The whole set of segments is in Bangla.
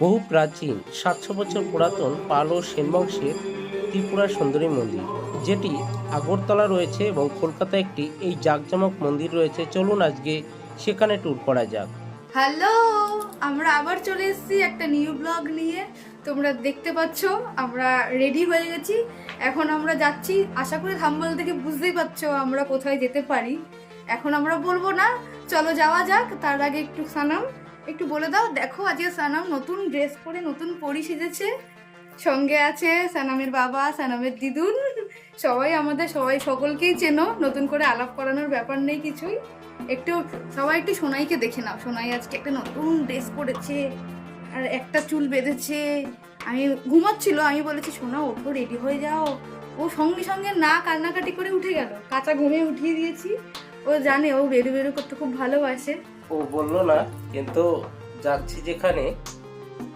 বহু প্রাচীন, সাতশো বছর পুরাতন পাল ও সেন বংশের ত্রিপুরা সুন্দরী মন্দির, যেটি আগরতলা রয়েছে এবং কলকাতায় একটি এই জাঁকজমক মন্দির রয়েছে। চলুন আজকে সেখানে ট্যুর করা যাক। হ্যালো আমরা আবার চলে এসেছি একটা নিউ ব্লগ নিয়ে। তোমরা দেখতে পাচ্ছ, আমরা রেডি হয়ে গেছি। এখন আমরা যাচ্ছি, আশা করি থাম্বল থেকে বুঝতেই পারছ আমরা কোথায় যেতে পারি। এখন আমরা বলব না, চলো যাওয়া যাক, তার আগে একটু সানাম একটু বলে দাও, দেখো আজকে সানাম নতুন ড্রেস পরে নতুন পরি সেজেছে। সঙ্গে আছে সানামের বাবা, সানামের দিদুন। সবাই আমাদের, সবাই সকলকেই চেনো, নতুন করে আলাপ করানোর ব্যাপার নেই কিছুই। একটু, সবাই একটু সোনাইকে দেখে নাও। সোনাই আজকে একটা নতুন ড্রেস পরেছে, আর একটা চুল বেঁধেছে। আমি ঘুমাচ্ছিল, আমি বলেছি, সোনা ওঠো রেডি হয়ে যাও। ও সঙ্গে সঙ্গে না কান্নাকাটি করে উঠে গেল। কাঁচা ঘুমে উঠিয়ে দিয়েছি। ও জানে, ও বেরু বেরু করতে খুব ভালোবাসে। ও বলল, না, কিন্তু যাচ্ছি যেখানে।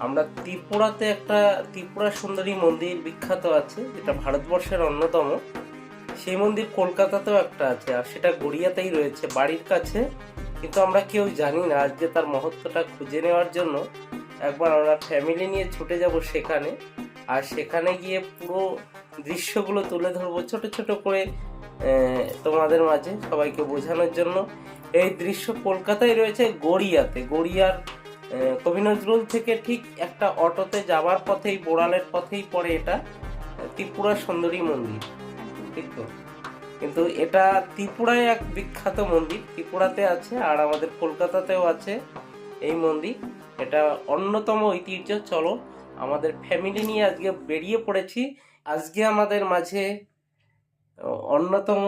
আমরা ত্রিপুরাতে একটা ত্রিপুরা সুন্দরী মন্দির বিখ্যাত আছে, যেটা ভারতবর্ষের অন্যতম। সেই মন্দির কলকাতাতেও একটা আছে, আর সেটা গড়িয়াতেই রয়েছে, বাড়ির কাছে। কিন্তু আমরা কেউ জানি না আজকে তার মহত্বটা খুঁজে নেওয়ার জন্য। একবার আমরা ফ্যামিলি নিয়ে ছুটে যাব সেখানে, আর সেখানে গিয়ে পুরো দৃশ্যগুলো তুলে ধরবো ছোট ছোট করে তোমাদের মাঝে সবাইকে বোঝানোর জন্য। এই দৃশ্য কলকাতায় রয়েছে গড়িয়াতে। গড়িয়ার কবি নজরুল থেকে ঠিক একটা অটোতে যাওয়ার পথেই, বোড়ালের পথেই পড়ে এটা, ত্রিপুরা সুন্দরী মন্দির। ঠিক তো? কিন্তু এটা ত্রিপুরায় এক বিখ্যাত মন্দির। ত্রিপুরাতে আছে আর আমাদের কলকাতাতেও আছে এই মন্দির। এটা অন্যতম ঐতিহ্য। চলো, আমাদের ফ্যামিলি নিয়ে আজকে বেরিয়ে পড়েছি। আজকে আমাদের মাঝে অন্যতম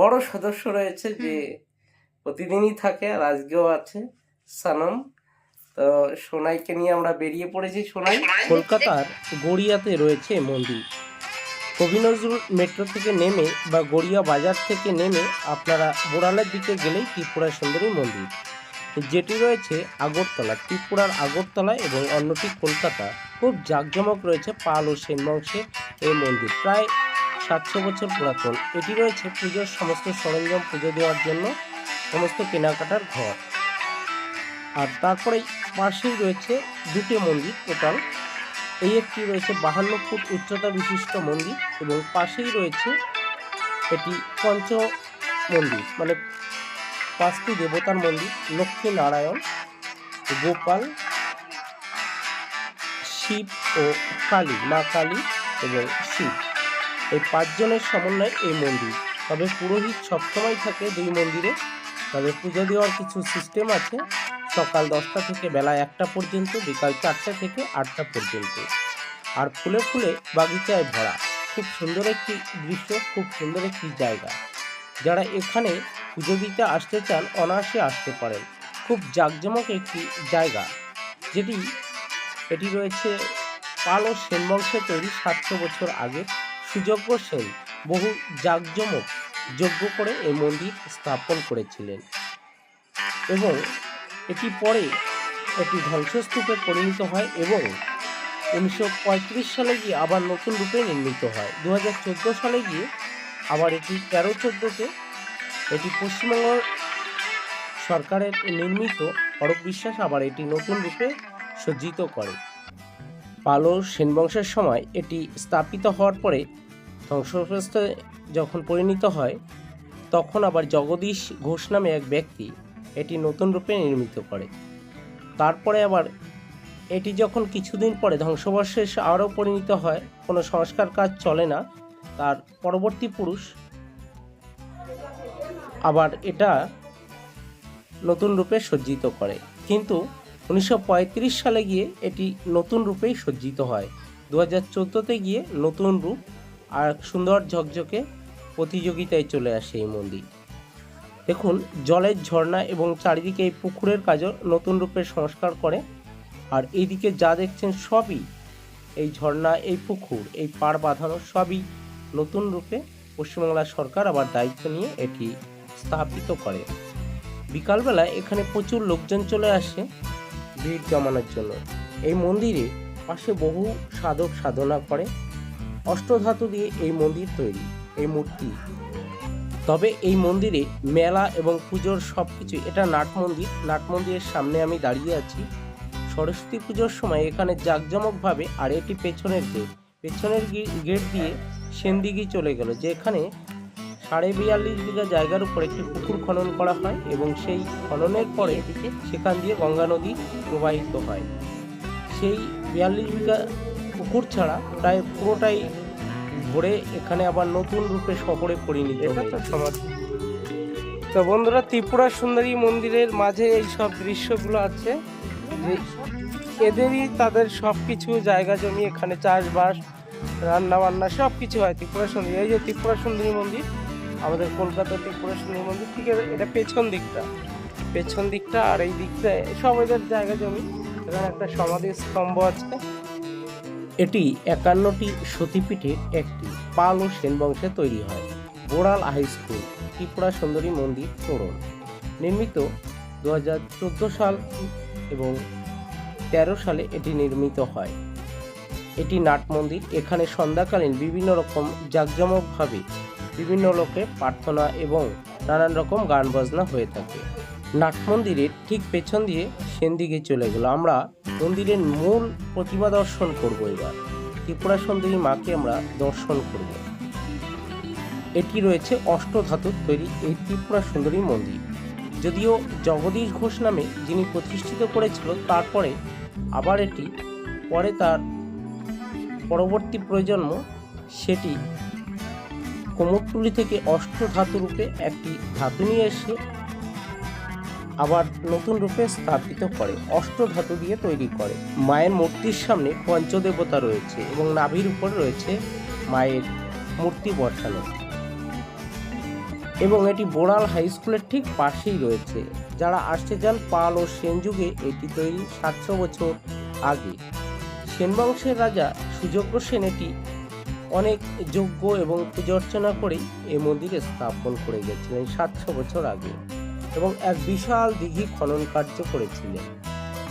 বড় সদস্য রয়েছে যে প্রতিদিনই থাকে আর আজকেও আছে, সানম। তো সোনাইকে নিয়ে আমরা বেরিয়ে পড়েছি, সোনাই। কলকাতার গড়িয়াতে রয়েছে মন্দির। কবি নজরুল মেট্রো থেকে নেমে বা গড়িয়া বাজার থেকে নেমে আপনারা বোড়ালের দিকে গেলেই ত্রিপুরা সুন্দরী মন্দির। যেটি রয়েছে আগরতলা, ত্রিপুরার আগরতলা এবং অন্যটি কলকাতা। খুব জাঁকজমক রয়েছে পাল ও সেন বংশের এই মন্দির। প্রায় সাতশো বছর পুরাতন। এটি রয়েছে পুজোর সমস্ত সরঞ্জাম পুজো দেওয়ার জন্য। সমস্ত কেনাকাটার ঘর। আর তারপরে পাশেই রয়েছে দুটি মন্দির টোটাল। এই একটি রয়েছে বাহান্ন ফুট উচ্চতা বিশিষ্ট মন্দির এবং পাশেই রয়েছে এটি পঞ্চ মন্দির মানে পাঁচটি দেবতার মন্দির লক্ষ্মী নারায়ণ গোপাল, শিব ও কালী, মা কালী এবং শিব। এই পাঁচজনের সমন্বয়ে এই মন্দির। তবে পুরোহিত সবসময় থাকে দুই মন্দিরে। তবে পুজো দেওয়ার কিছু সিস্টেম আছে। সকাল দশটা থেকে বেলা একটা পর্যন্ত, বিকাল চারটা থেকে আটটা পর্যন্ত। আর ফুলে ফুলে বাগিচায় ভরা। খুব সুন্দর একটি দৃশ্য, খুব সুন্দর একটি জায়গা। যারা এখানে পুজো দিতে আসতে চান, অনায়াসে আসতে পারেন। খুব জাঁকজমক একটি জায়গা। যেটি, এটি রয়েছে পাল ও সেন বংশে তৈরি সাতশো বছর আগে সুযোগ্য সেন। বহু জাঁকজমক যজ্ঞ করে এই মন্দির স্থাপন করেছিলেন। এবং এটি পরে একটি ধ্বংসস্তূপে পরিণত হয় এবং উনিশশো পঁয়ত্রিশ সালে গিয়ে আবার নতুন রূপে নির্মিত হয়। দুহাজার চোদ্দ সালে গিয়ে আবার এটি তেরো চোদ্দোতে এটি পশ্চিমবঙ্গ সরকারের নির্মিত। অরূপ বিশ্বাস আবার এটি নতুন রূপে সজ্জিত করে। পালো সেন বংশের সময় এটি স্থাপিত হওয়ার পরে ধ্বংসগ্রস্তে যখন পরিণত হয়, তখন আবার জগদীশ ঘোষ নামে এক ব্যক্তি এটি নতুন রূপে নির্মিত করে। তারপরে আবার এটি যখন কিছুদিন পরে ধ্বংসবর্ষে আরও পরিণত হয়, কোনো সংস্কার কাজ চলে না, তার পরবর্তী পুরুষ আবার এটা নতুন রূপে সজ্জিত করে। কিন্তু উনিশশো পঁয়ত্রিশ সালে গিয়ে এটি নতুন রূপেই সজ্জিত হয়। দু হাজার গিয়ে নতুন রূপ আর সুন্দর ঝকঝকে প্রতিযোগিতায় চলে আসে এই মন্দির। দেখুন, জলের ঝর্ণা এবং চারিদিকে এই পুকুরের কাজও নতুন রূপে সংস্কার করে। আর এইদিকে যা দেখছেন সবই এই ঝর্ণা, এই পুকুর, এই পাড় বাঁধানো সবই নতুন রূপে পশ্চিমবাংলা সরকার আবার দায়িত্ব নিয়ে এটি স্থাপিত করে। বিকালবেলা এখানে প্রচুর লোকজন চলে আসে ভিড় জমানোর জন্য। এই মন্দিরে পাশে বহু সাধক সাধনা করে। অষ্টধাতু দিয়ে এই মন্দির তৈরি। এই মূর্তি। তবে এই মন্দিরে মেলা এবং পুজোর সব কিছু এটা নাট মন্দির। নাট মন্দিরের সামনে আমি দাঁড়িয়ে আছি। সরস্বতী পুজোর সময় এখানে জাঁকজমকভাবে আর এটি পেছনের গেট পেছনের গেট দিয়ে সেনদিঘি চলে গেল যেখানে সাড়ে বিয়াল্লিশ বিঘা জায়গার উপর একটি পুকুর খনন করা হয় এবং সেই খননের পরে সেখান দিয়ে গঙ্গা নদী প্রবাহিত হয়। সেই বিয়াল্লিশ বিঘা পুকুর ছাড়া প্রায় পুরোটাই ভরে এখানে আবার নতুন রূপে শহরে পরিণত সমাধি তো বন্ধুরা ত্রিপুরা সুন্দরী মন্দিরের মাঝে এই সব দৃশ্যগুলো আছে। যে এদেরই তাদের সব কিছু জায়গা জমি এখানে চাষবাস রান্না বান্না সব কিছু হয় ত্রিপুরা সুন্দরী। এই যে ত্রিপুরা সুন্দরী মন্দির আমাদের কলকাতা ত্রিপুরা সুন্দরী মন্দির ঠিক আছে এটা পেছন দিকটা। পেছন দিকটা আর এই দিকটা সব এদের জায়গা জমি। এখানে একটা সমাধি স্তম্ভ আছে। এটি একান্নটি সতীপীঠের একটি। পাল ও সেন বংশে তৈরি হয়। বোড়াল হাই স্কুল, ত্রিপুরা সুন্দরী মন্দির তোরণ। নির্মিত দু হাজার চোদ্দ সাল এবং তেরো সালে এটি নির্মিত হয়। এটি নাট মন্দির। এখানে সন্ধ্যাকালীন বিভিন্ন রকম জাঁকজমকভাবে বিভিন্ন লোকে প্রার্থনা এবং নানান রকম গান বাজনা হয়ে থাকে। নাট মন্দিরের ঠিক পেছন দিয়ে সেন দিকে চলে গেল। আমরা মন্দিরের মূল প্রতিমা দর্শন করব এবার। ত্রিপুরা সুন্দরী মাকে আমরা দর্শন করব। এটি রয়েছে অষ্টধাতুর তৈরি এই ত্রিপুরা সুন্দরী মন্দির। যদিও জগদীশ ঘোষ নামে যিনি প্রতিষ্ঠিত করেছিল, তারপরে আবার এটি, পরে তার পরবর্তী প্রজন্ম সেটি কোমরটুলি থেকে রূপে একটি ধাতু নিয়ে এসে আবার নতুন রূপে স্থাপিত করে অষ্ট ধাতু দিয়ে তৈরি করে। মায়ের মূর্তির সামনে পঞ্চদেবতা রয়েছে এবং নাভির উপর রয়েছে মায়ের মূর্তি বসানো। এবং এটি বোড়াল হাই স্কুলের ঠিক পাশেই রয়েছে। যারা আসতে চান পাল ও সেন যুগে, এটি তৈরি সাতশো বছর আগে। সেন বংশের রাজা সুযোগ্য সেন এটি অনেক যজ্ঞ এবং পূজা অর্চনা করে এই মন্দিরে স্থাপন করে গেছিলেন সাতশো বছর আগে। এবং এক বিশাল দিঘি খনন কার্য করেছিলেন।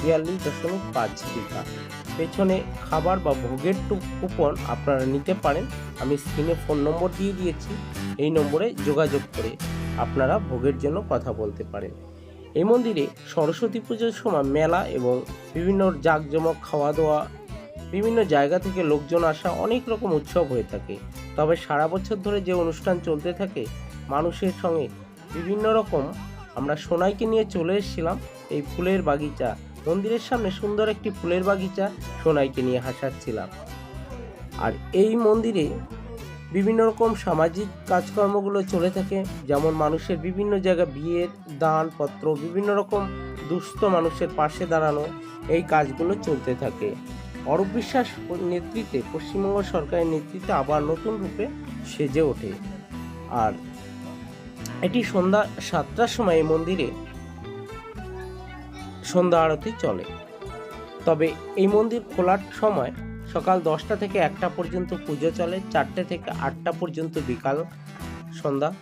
বিয়াল্লিশ দশমিক পাঁচ বিঘা। পেছনে খাবার বা ভোগের কুপন আপনারা নিতে পারেন। আমি স্ক্রিনে ফোন নম্বর দিয়ে দিয়েছি। এই নম্বরে যোগাযোগ করে আপনারা ভোগের জন্য কথা বলতে পারেন। এই মন্দিরে সরস্বতী পুজোর সময় মেলা এবং বিভিন্ন জাঁকজমক খাওয়া দাওয়া বিভিন্ন জায়গা থেকে লোকজন আসা অনেক রকম উৎসব হয়ে থাকে। তবে সারা বছর ধরে যে অনুষ্ঠান চলতে থাকে, মানুষের সঙ্গে বিভিন্ন রকম আমরা সোনাইকে নিয়ে চলে এসেছিলাম এই ফুলের বাগিচা। মন্দিরের সামনে সুন্দর একটি ফুলের বাগিচা সোনাইকে নিয়ে হাসাচ্ছিলাম। আর এই মন্দিরে বিভিন্ন রকম সামাজিক কাজকর্মগুলো চলে থাকে, যেমন মানুষের বিভিন্ন জায়গায় বিয়ের দান পত্র বিভিন্ন রকম দুস্থ মানুষের পাশে দাঁড়ানো, এই কাজগুলো চলতে থাকে। অরূপ বিশ্বাস নেতৃত্বে, পশ্চিমবঙ্গ সরকারের নেতৃত্বে আবার নতুন রূপে সেজে ওঠে। আর এটি সন্ধ্যা সাতটার সময় মন্দিরে সন্ধ্যা আরতি চলে। তবে এই মন্দির খোলার সময় সকাল দশটা থেকে একটা পর্যন্ত পুজো চলে, চারটে থেকে আটটা পর্যন্ত বিকাল সন্ধ্যা।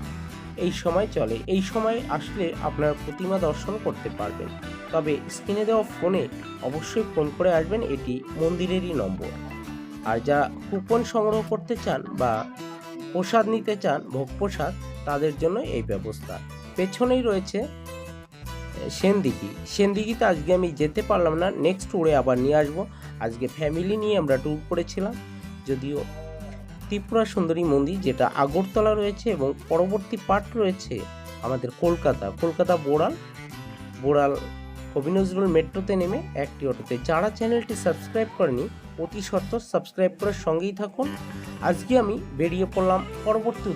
এই সময় চলে। এই সময় আসলে আপনার প্রতিমা দর্শন করতে পারবেন। তবে স্ক্রিনে দেওয়া ফোনে অবশ্যই ফোন করে আসবেন, এটি মন্দিরেরই নম্বর। আর যারা কুপন সংগ্রহ করতে চান বা প্রসাদ নিতে চান, ভোগ প্রসাদ তাদের জন্য এই ব্যবস্থা। পেছনেই রয়েছে সেনদিঘি। সেনদিঘিতে আজকে আমি যেতে পারলাম না। নেক্সট ট্যুরে আবার নিয়ে আসব। আজকে ফ্যামিলি নিয়ে আমরা ট্যুর করেছিলাম। যদিও ত্রিপুরা সুন্দরী মন্দির, যেটা আগরতলা রয়েছে এবং পরবর্তী পার্ট রয়েছে আমাদের কলকাতা। কলকাতা বোড়াল বোড়াল কবি নজরুল মেট্রোতে নেমে একটি অটোতে। যারা চ্যানেলটি সাবস্ক্রাইব করেনি, অতি সত্ত্বর সাবস্ক্রাইব করার সঙ্গেই থাকুন। আজকে আমি বেরিয়ে পড়লাম পরবর্তী